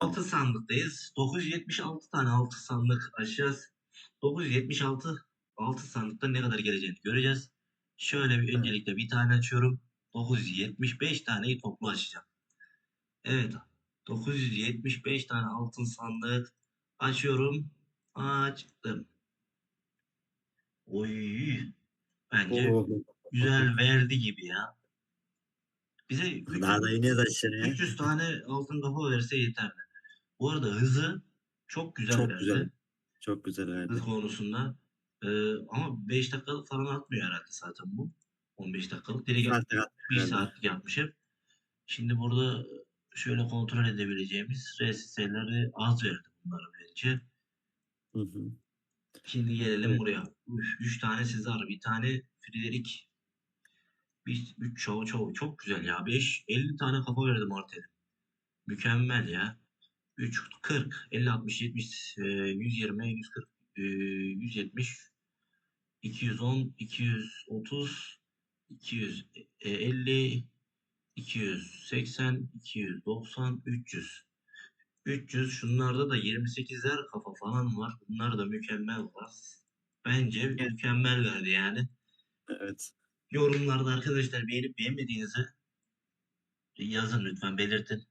6 sandıktayız. 976 tane 6 sandık açacağız. 976 6 sandıkta ne kadar geleceğini göreceğiz. Şöyle bir öncelikle bir tane açıyorum. 975 taneyi toplu açacağım. Evet. 975 tane altın sandık açıyorum. Açtım. Oy. Bence güzel verdi gibi ya. Bize Daha da iniyoruz aşağıya. 300 tane altın kafa verse yeterli. Bu arada hızı çok güzel Çok verdi. güzel. Çok güzel verdi. Hız konusunda. Ee, ama 5 dakikalık falan atmıyor herhalde zaten bu. 15 dakikalık. Direkt Zaten 1 herhalde. saatlik yapmış hep. Şimdi burada şöyle kontrol edebileceğimiz RSS'leri az verdi bunlara bence. Hı hı. Şimdi gelelim Evet. buraya. 3 tane Sezar, bir tane Friedrich. 3 çoğu çoğu çok güzel ya. 5 50 tane kafa verdi Martel'e. Mükemmel ya. 3 40 50 60 70 e, 120 140 e, 170 210 230 250 280 290 300 300 şunlarda da 28'ler kafa falan var. Bunlar da mükemmel var. Bence Evet. mükemmel verdi yani. Evet. Yorumlarda arkadaşlar beğenip beğenmediğinizi yazın lütfen belirtin.